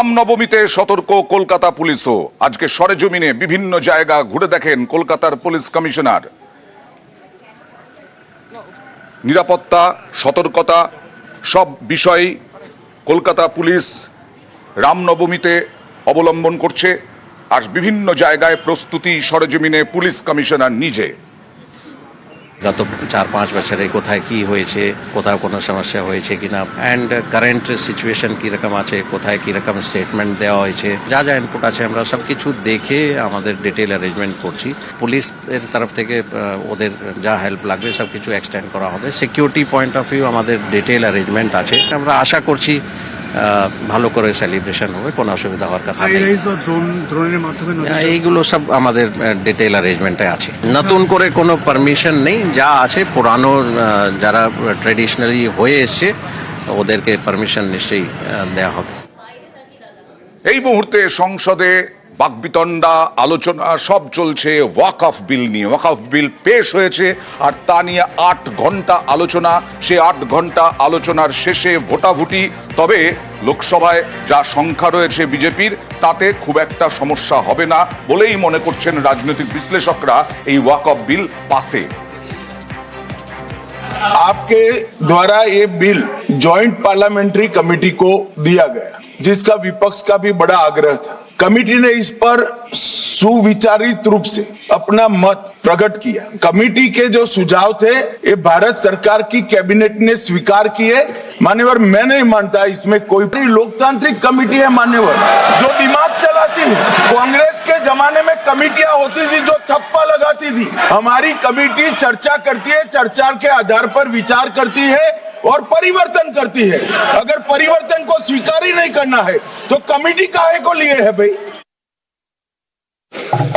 রামনবমীতে সতর্ক কলকাতা পুলিশও। আজকে সরেজমিনে বিভিন্ন জায়গা ঘুরে দেখেন কলকাতার পুলিশ কমিশনার। নিরাপত্তা, সতর্কতা, সব বিষয়েই কলকাতা পুলিশ রামনবমীতে অবলম্বন করছে। আর বিভিন্ন জায়গায় প্রস্তুতি সরেজমিনে পুলিশ কমিশনার নিজে। গত চার পাঁচ বছরে কোথায় কি হয়েছে, কোথাও কোনো সমস্যা হয়েছে কিনা অ্যান্ড কারেন্ট সিচুয়েশন কীরকম আছে, কোথায় কীরকম স্টেটমেন্ট দেওয়া হয়েছে, যা যা ইনপুট আছে, আমরা সব কিছু দেখে আমাদের ডিটেল অ্যারেঞ্জমেন্ট করছি। পুলিশের তরফ থেকে ওদের যা হেল্প লাগবে সব কিছু এক্সটেন্ড করা হবে। সিকিউরিটি পয়েন্ট অফ ভিউ আমাদের ডিটেল অ্যারেঞ্জমেন্ট আছে। আমরা আশা করছি ভালো করে সেলিব্রেশন হবে কোনো অসুবিধা হওয়ার কথা নেই। নজরদারি এইগুলো সব আমাদের ডিটেল অ্যারেঞ্জমেন্টে আছে। নতুন করে কোনো পারমিশন নেই যা আছে পুরানো যারা ট্রেডিশনালি হয়ে এসছে ওদেরকে পারমিশন নিশ্চয়ই দেওয়া হবে। এই মুহূর্তে সংসদে বাকবিতণ্ডা আলোচনা সব চলছে ওয়াক অফ বিল নিয়ে ওয়াক অফ বিল পেশ হয়েছে আর তা নিয়ে আট ঘন্টা আলোচনা সে আট ঘন্টা আলোচনার শেষে ভোটাভুটি তবে লোকসভায় যা সংখ্যা রয়েছে বিজেপির তাতে খুব একটা সমস্যা হবে না বলেই মনে করছেন রাজনৈতিক বিশ্লেষকরা এই ওয়াক অফ বিল পাশে आपके द्वारा ये बिल जॉइंट पार्लियामेंट्री कमेटी को दिया गया जिसका विपक्ष का भी बड़ा आग्रह था कमेटी ने इस पर सुविचारित रूप से अपना मत प्रकट किया। कमेटी के जो सुझाव थे, ये भारत सरकार की कैबिनेट ने स्वीकार किए। मान्यवर, मैं नहीं मानता इसमें कोई भी लोकतांत्रिक कमेटी है, मान्यवर। जो दिमाग चलाती है कांग्रेस के जमाने में कमेटियाँ होती थी, जो थप्पा लगाती थी, हमारी कमेटी चर्चा करती है, चर्चा के आधार पर विचार करती है और परिवर्तन करती है। अगर परिवर्तन को स्वीकार करना है तो कमेटी काहे को लिए है भाई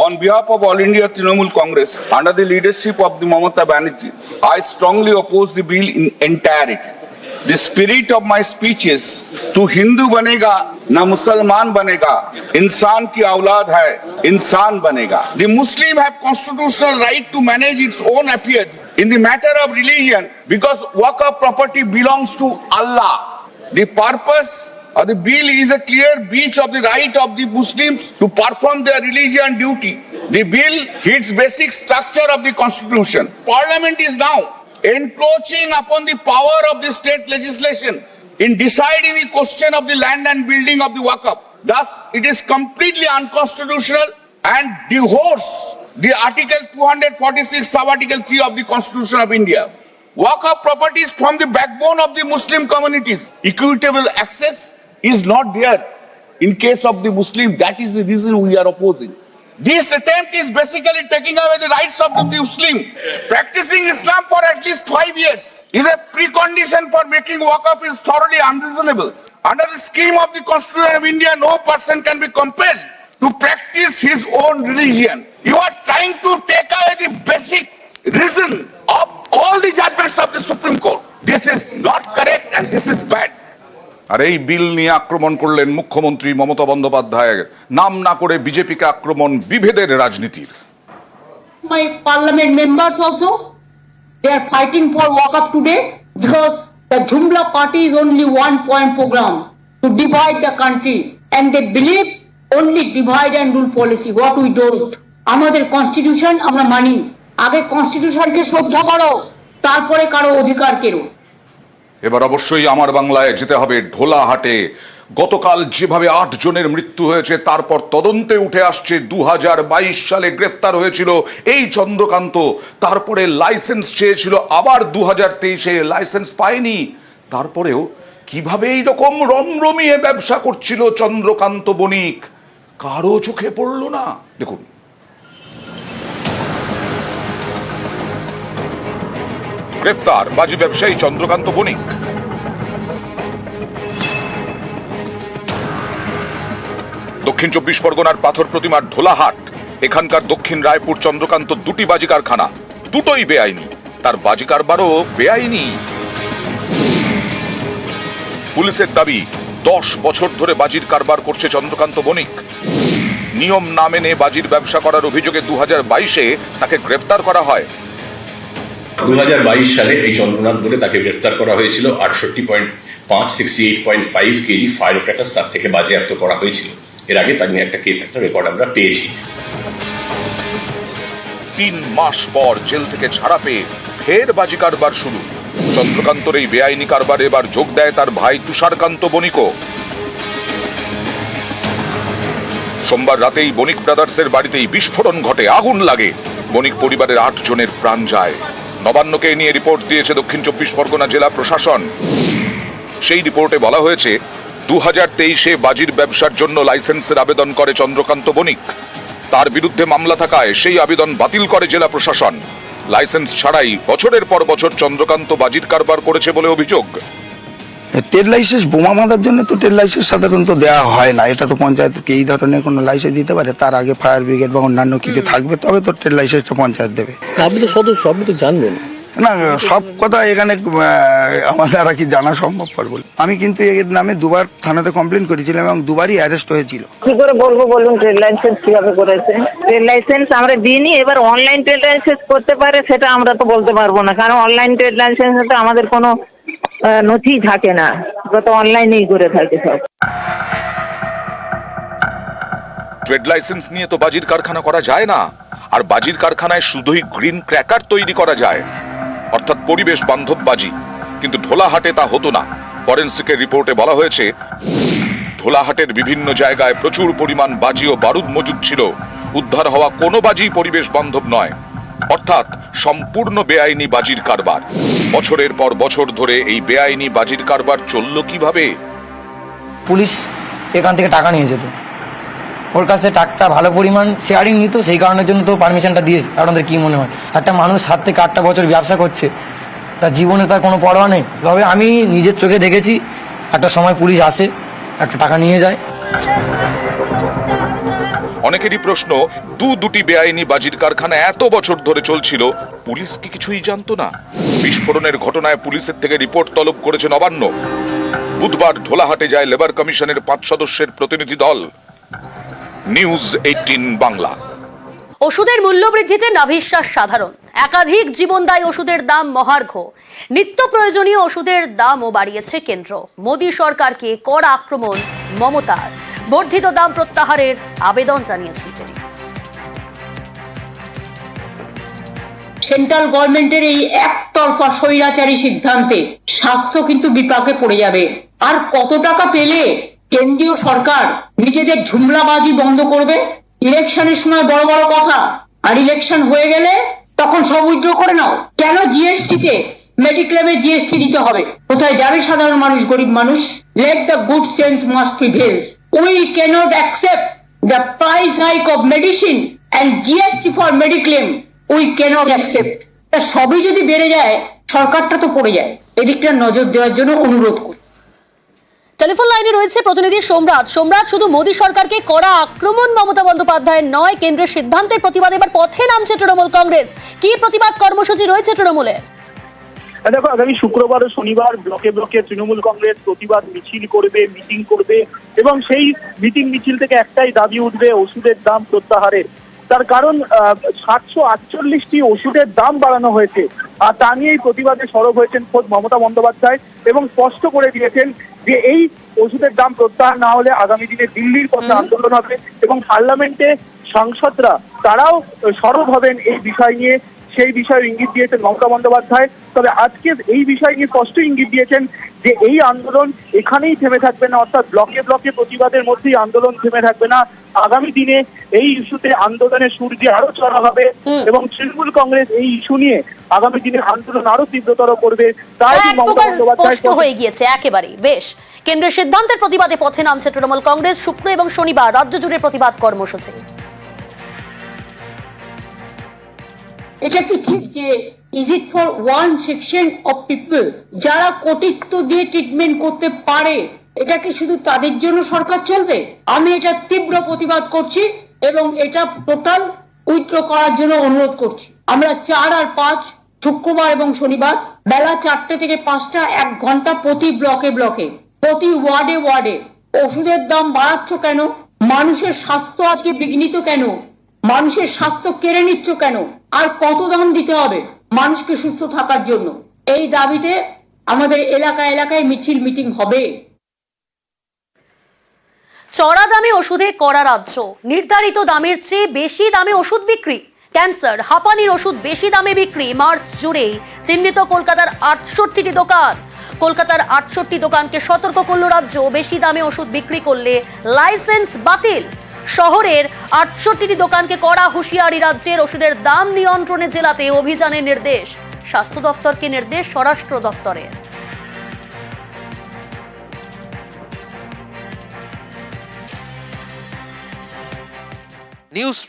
On behalf of All India Trinamool Congress, under the leadership of the Mamata Banerjee, I strongly oppose the bill in entirety. The spirit of my speech is, तू हिंदू बनेगा ना मुसलमान बनेगा इंसान की औलाद है इंसान बनेगा The Muslim have constitutional right to manage its own affairs in the matter of religion because Waqf property belongs to Allah. The purpose of Uh, the bill is a clear breach of the right of the Muslims to perform their religion duty. The bill hits basic structure of the constitution. Parliament is now encroaching upon the power of the state legislation in deciding the question of the land and building of the Waqf. Thus, it is completely unconstitutional and divorce the Article 246, sub-article 3 of the Constitution of India. Waqf properties from the backbone of the Muslim communities. Equitable access is not there in case of the Muslim. That is the reason we are opposing. This attempt is basically taking away the rights of the Muslim. Practicing Islam for at least five years is a precondition for making Waqf is thoroughly unreasonable. Under the scheme of the Constitution of India, no person can be compelled to practice his own religion. You are trying to take away the basic reason of all the judgments of the Supreme Court. This is not correct and this is bad. আর এই bill নিয়ে আক্রমণ করলেন মুখ্যমন্ত্রী মমতা বন্দ্যোপাধ্যায়ের নাম না করে বিজেপিকে আক্রমণ বিভেদের রাজনীতির my parliament members also, they are fighting for walk up today because the Jumla party is only one point program to divide the country and they believe only divide and rule policy, what we don't. আমাদের constitution আমরা মানি আগে কনস্টিটিউশনকে শ্রদ্ধা করো তারপরে কারও অধিকার কেরো এবার অবশ্যই আমার বাংলায় যেতে হবে ঢোলাহাটে। গতকাল যেভাবে আট জনের মৃত্যু হয়েছে, তারপর তদন্তে উঠে আসছে দু হাজার বাইশ সালে গ্রেফতার হয়েছিল এই চন্দ্রকান্ত। তারপরে লাইসেন্স চেয়েছিল, আবার দু হাজার তেইশে লাইসেন্স পায়নি। তারপরেও কীভাবে এইরকম রমরমিয়ে ব্যবসা করছিল চন্দ্রকান্ত বণিক? কারও চোখে পড়ল না। দেখুন গ্রেপ্তার বাজি ব্যবসায়ী চন্দ্রকান্ত বণিক। দক্ষিণ চব্বিশ পরগনার পাথর প্রতিমার ঢোলাহাট এখানকার দক্ষিণ রায়পুর চন্দ্রকান্ত দুটি বাজি কারখানা, দুটোই বেআইনি। তার বাজি কারবারও বেআইনি। পুলিশের দাবি, দশ বছর ধরে বাজির কারবার করছে চন্দ্রকান্ত বণিক। নিয়ম না মেনে বাজির ব্যবসা করার অভিযোগে দু হাজার তাকে গ্রেফতার করা হয়। দুই হাজার বাইশ সালে এই চন্দ্রনাথ বলে তাকে গ্রেফতার করা হয়েছিল। আটষট্টি পয়েন্ট পাঁচ, sixty eight point five KG fire crackers তার থেকে বাজেয়াপ্ত করা হয়েছিল। এর আগে তার নিয়ে একটা কেস, একটা রেকর্ড আমরা পেয়েছি। তিন মাস পর জেল থেকে ছাড়া পেয়ে ফের বাজি কারবার শুরু। চন্দ্রকান্তর এই বেআইনি কারবারে এবার যোগ দেয় তার ভাই তুষারকান্ত বণিকও। সোমবার রাতেই বণিক ব্রাদার্সের বাড়িতেই বিস্ফোরণ ঘটে। আগুন লাগে। বণিক পরিবারের আট জনের প্রাণ যায়। নবান্নকে নিয়ে রিপোর্ট দিয়েছে দক্ষিণ চব্বিশ পরগনা জেলা প্রশাসন। সেই রিপোর্টে বলা হয়েছে দু হাজার তেইশে বাজির ব্যবসার জন্য লাইসেন্সের আবেদন করে চন্দ্রকান্ত বণিক। তার বিরুদ্ধে মামলা থাকায় সেই আবেদন বাতিল করে জেলা প্রশাসন। লাইসেন্স ছাড়াই বছরের পর বছর চন্দ্রকান্ত বাজির কারবার করেছে বলে অভিযোগ। ট্রেড লাইসেন্স বোমা বাঁধার জন্য তো ট্রেড লাইসেন্স সাধারণত দেওয়া হয় না। এটা তো পঞ্চায়েতকে এই ধরনের কোনো লাইসেন্স দিতে পারে? তার আগে ফায়ার ব্রিগেড বা অন্যান্য কিছু থাকবে তবে তো ট্রেড লাইসেন্সটা পঞ্চায়েত দেবে। আপনি তো সদস্য আপনি তো জানবেন। না সব কথা এখানে আমার দ্বারা কি জানা সম্ভবপর বলে। আমি কিন্তু এর নামে দুবার থানাতে কমপ্লেন করেছিলাম এবং দুবারই অ্যারেস্ট হয়েছিল। কি করে বলব বলুন ট্রেড লাইসেন্স কীভাবে করেছে? ট্রেড লাইসেন্স আমরা দিইনি এবার অনলাইন ট্রেড লাইসেন্স করতে পারে সেটা আমরা তো বলতে পারব না। কারণ অনলাইন ট্রেড লাইসেন্সে তো আমাদের কোনো নথি থাকে না। ওটা তো অনলাইনেই করে থাকে সব। ট্রেড লাইসেন্স নিয়ে তো বাজির কারখানা করা যায় না। আর বাজির কারখানায় শুধুই গ্রিন ক্র্যাকার তৈরি করা যায়। অর্থাৎ পরিবেশ বান্ধব বাজি। কিন্তু ঢোলাহাটে তা হতো না। ফরেন্সিকের রিপোর্টে বলা হয়েছে, ঢোলাহাটের বিভিন্ন জায়গায় প্রচুর পরিমাণ বাজি ও বারুদ মজুদ ছিল। উদ্ধার হওয়া কোনো বাজি পরিবেশ বান্ধব নয়। অর্থাৎ সম্পূর্ণ বেআইনি বাজির কারবার। বছরের পর বছর ধরে এই বেআইনি বাজির কারবার চলল কীভাবে? পুলিশ এখান থেকে টাকা নিয়ে যেত। ওর কাছ টাকাটা ভালো পরিমাণ শেয়ারিং নিত, সেই কারণের জন্য তো পারমিশনটা দিয়েছে। আপনাদের কি মনে হয়? একটা মানুষ সাত থেকে আটটা বছর ব্যবসা করছে, তার জীবনে তার কোনো পরোয়া নেই। তবে আমি নিজের চোখে দেখেছি, একটা সময় পুলিশ আসে, একটা টাকা নিয়ে যায়। অনেকেরই প্রশ্ন, দু দুটি বেআইনি বাজির কারখানা এত বছর ধরে চলছিল, পুলিশ কি কিছুই জানতো না? বিস্ফোরণের ঘটনায় পুলিশের থেকে রিপোর্ট তলব করেছে নবান্ন বুধবার ঢোলাহাটে যায় লেবার কমিশনের পাঁচ সদস্যের প্রতিনিধি দল। News Eighteen Bangla. ওষুধের মূল্য বৃদ্ধিতে নাভিশ্বাস সাধারণ। একাধিক জীবনদায়ী ওষুধের দাম মহার্ঘ। নিত্য প্রয়োজনীয় ওষুধের দামও বাড়িয়েছে কেন্দ্র। মোদী সরকারকে কর আক্রমণ মমতার। বর্ধিত দাম প্রত্যাহারের আবেদন জানিয়েছেন তিনি সেন্ট্রাল গভর্নমেন্টের এই একতরফা স্বৈরাচারী সিদ্ধান্তে স্বাস্থ্য কিন্তু বিপাকে পড়ে যাবে। আর কত টাকা পেলে কেন্দ্রীয় সরকার নিজেদের ঝুমলাবাজি বন্ধ করবে? ইলেকশনের সময় বড় বড় কথা। আর ইলেকশন হয়ে গেলে তখন সব উইথড্র করে নাও। কেন জিএসটি তে মেডিক্লেমে জিএসটি দিতে হবে? কোথায় যাবে সাধারণ মানুষ, গরিব মানুষ? Let the good sense must prevail we cannot accept the price hike of medicine and GST for mediclaim we cannot accept তা সবই যদি বেড়ে যায়, সরকারটা তো পড়ে যায়। এদিকটা নজর দেওয়ার জন্য অনুরোধ করি টেলিফোন লাইনে রয়েছে প্রতিনিধি সোমরাজ। সোমরাজ, শুধু মোদী সরকারকে করা আক্রমণ মমতা বন্দ্যোপাধ্যায়ের নয়, কেন্দ্রের সিদ্ধান্তের প্রতিবাদে। এবার পথে নামছে তৃণমূল কংগ্রেস। কি প্রতিবাদ কর্মসূচি রয়েছে তৃণমূলে? দেখো আগামী শুক্রবার ও শনিবার ব্লকে ব্লকে তৃণমূল কংগ্রেস প্রতিবাদ মিছিল করবে মিটিং করবে এবং সেই মিটিং মিছিল থেকে একটাই দাবি উঠবে ওষুধের দাম প্রত্যাহারের। তার কারণ সাতশো আটচল্লিশটি ওষুধের দাম বাড়ানো হয়েছে আর তা নিয়েই প্রতিবাদে সরব হয়েছেন খোদ মমতা বন্দ্যোপাধ্যায় এবং স্পষ্ট করে দিয়েছেন যে এই ওষুধের দাম প্রত্যাহার না হলে আগামী দিনে দিল্লির পথে আন্দোলন হবে এবং পার্লামেন্টে সাংসদরা তারাও সরব হবেন এই বিষয় নিয়ে। সেই বিষয়ে ইঙ্গিত দিয়েছেন মমতা বন্দ্যোপাধ্যায়। তবে আজকে এই বিষয় নিয়ে স্পষ্ট ইঙ্গিত দিয়েছেন যে এই আন্দোলন এখানেই থেমে থাকবে না অর্থাৎ ব্লকে ব্লকে প্রতিবাদের মধ্যেই আন্দোলন থেমে থাকবে না। আগামী দিনে এই ইস্যুতে আন্দোলনের সুর যে আরও চড়া হবে এবং তৃণমূল কংগ্রেস এই ইস্যু নিয়ে আগামী দিনে আন্দোলন আরও তীব্রতর করবে। তাই মমতা বন্দ্যোপাধ্যায় হয়ে গিয়েছে একেবারেই বেশ। কেন্দ্রের সিদ্ধান্তের প্রতিবাদে পথে নামছে তৃণমূল কংগ্রেস শুক্র এবং শনিবার রাজ্য জুড়ে প্রতিবাদ কর্মসূচি। এটা কি ঠিক যে is it for one section of people যারা কটিত্ব দিয়ে ট্রিটমেন্ট করতে পারে এটা কি শুধু তাদের জন্য সরকার চলবে? আমি এটা তীব্র প্রতিবাদ করছি এবং এটা টোটাল উইথড্র করার জন্য অনুরোধ করছি। আমরা চার আর পাঁচ, শুক্রবার এবং শনিবার, বেলা চারটে থেকে পাঁচটা, এক ঘণ্টা প্রতি ব্লকে ব্লকে প্রতি ওয়ার্ডে ওয়ার্ডে ওষুধের দাম বাড়াচ্ছ কেন? মানুষের স্বাস্থ্য আজকে বিঘ্নিত কেন? মানুষের স্বাস্থ্য কেড়ে নিচ্ছ কেন? আর কত দাম দিতে হবে মানুষকে সুস্থ থাকার জন্য? এই দাবিতে আমাদের এলাকা এলাকায় মিছিল মিটিং হবে। চড়া দামে ওষুধে কড়া রাজ্য। নির্ধারিত দামের চেয়ে বেশি দামে ওষুধ বিক্রি। ক্যান্সার, হাঁপানির ওষুধ বেশি দামে বিক্রি। মার্চ জুড়েই চিহ্নিত কলকাতার আটষট্টিটি দোকান। কলকাতার আটষট্টি দোকানকে সতর্ক করল রাজ্য। বেশি দামে ওষুধ বিক্রি করলে লাইসেন্স বাতিল। শহরের আটষট্টি দোকানকে কড়া হুঁশিয়ারি রাজ্যের ওষুধের দাম নিয়ন্ত্রণে জেলাতে অভিযানের নির্দেশ। স্বাস্থ্য দফতরকে নির্দেশ স্বরাষ্ট্র দফতরের। নিউজ